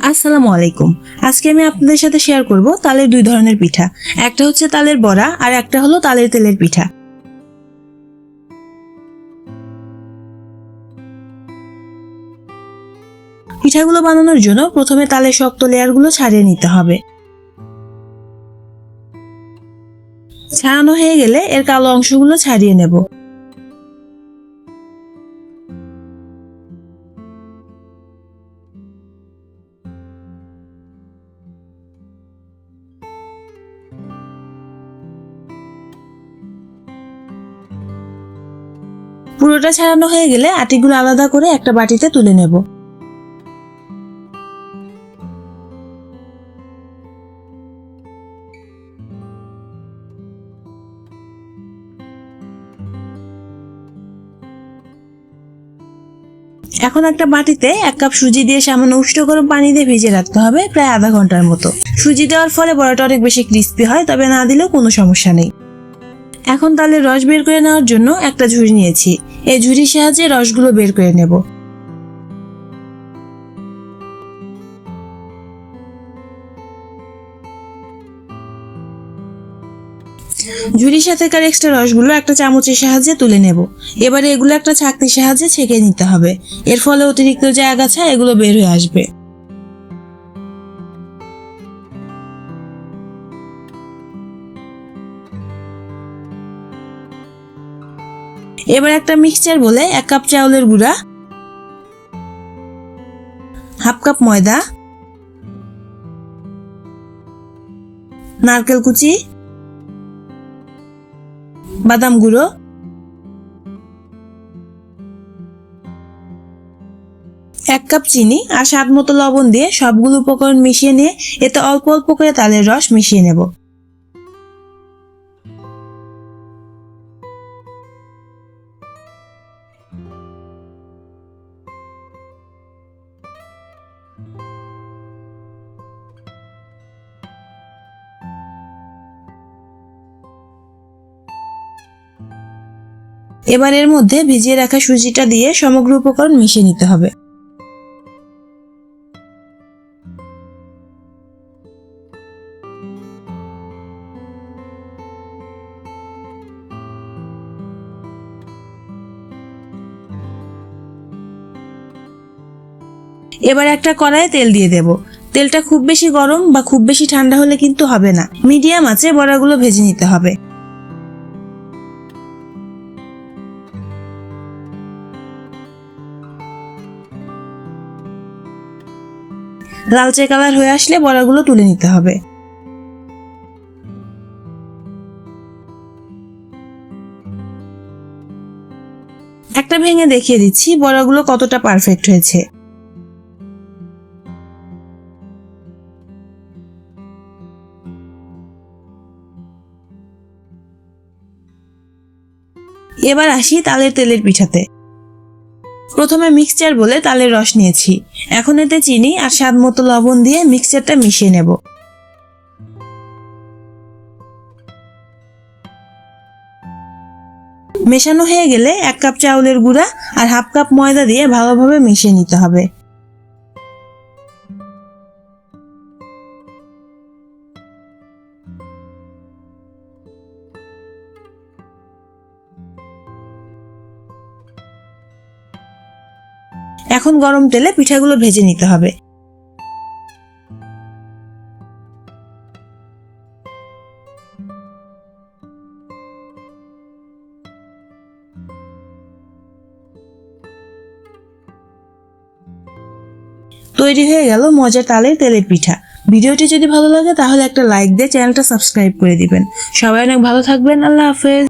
আসসালামু আলাইকুম। আজকে আমি আপনাদের সাথে শেয়ার করব তালের দুই ধরনের পিঠা। একটা হচ্ছে তালের বড়া আর একটা হলো তালের তেলের পিঠা। পিঠাগুলো বানানোর জন্য প্রথমে তালের শক্ত লেয়ারগুলো ছাড়িয়ে নিতে হবে। ছাড়ানো হয়ে গেলে এর কালো অংশগুলো ছাড়িয়ে নেব। পুরোটা ছাড়ানো হয়ে গেলে আটিগুলো আলাদা করে একটা বাটিতে তুলে নেব। এখন একটা বাটিতে এক কাপ সুজি দিয়ে সামান্য উষ্ণ গরম পানি দিয়ে ভিজে রাখতে হবে প্রায় আধা ঘণ্টার মতো। সুজি দেওয়ার ফলে বড়াটা অনেক বেশি ক্রিস্পি হয়, তবে না দিলেও কোনো সমস্যা নেই। এখন তাহলে রস বের করে নেওয়ার জন্য একটা ঝুড়ি নিয়েছি। এই ঝুড়ির সাহায্যে রসগুলো বের করে নেব। ঝুড়ির সাথেকার এক্সট্রা রসগুলো একটা চামচের সাহায্যে তুলে নেব। এবারে এগুলো একটা ছাকনির সাহায্যে ছেঁকে নিতে হবে। এর ফলে অতিরিক্ত যে আগাছা, এগুলো বের হয়ে আসবে। এবার একটা মিক্সচার বলে এক কাপ চাউলের গুঁড়া হাফ কাপ ময়দা, নারকেল কুচি, বাদাম গুঁড়ো, এক কাপ চিনি আর স্বাদ মতো লবণ দিয়ে সবগুলো উপকরণ মিশিয়ে নিয়ে এতে অল্প অল্প করে তালের রস মিশিয়ে নেব। এবার এর মধ্যে ভিজিয়ে রাখা সুজিটা দিয়ে সমগ্র উপকরণ মিশিয়ে নিতে হবে। এবার একটা কড়াইয়ে তেল দিয়ে দেব। তেলটা খুব বেশি গরম বা খুব বেশি ঠান্ডা হলে কিন্তু হবে না। মিডিয়াম আছে বড়াগুলো ভেজে নিতে হবে। লালচে কালার হয়ে আসলে বড়াগুলো তুলে নিতে হবে। একটা ভেঙে দেখিয়ে দিচ্ছি বড়াগুলো কতটা পারফেক্ট হয়েছে। এবার আসি তালের তেলের পিঠাতে। প্রথমে মিক্সচার বলে তালের রস নিয়েছি। এখন এতে চিনি আর স্বাদ মতো লবণ দিয়ে মিক্সচারটা মিশিয়ে নেব। মেশানো হয়ে গেলে এক কাপ চাউলের গুঁড়া আর হাফ কাপ ময়দা দিয়ে ভালোভাবে মিশিয়ে নিতে হবে। এখন গরম তেলে পিঠাগুলো ভেজে নিতে হবে। তৈরি হয়ে গেল মজার তালের তেলের পিঠা। ভিডিওটি যদি ভালো লাগে তাহলে একটা লাইক দিয়ে চ্যানেলটা সাবস্ক্রাইব করে দিবেন। সবাই অনেক ভালো থাকবেন। আল্লাহ হাফেজ।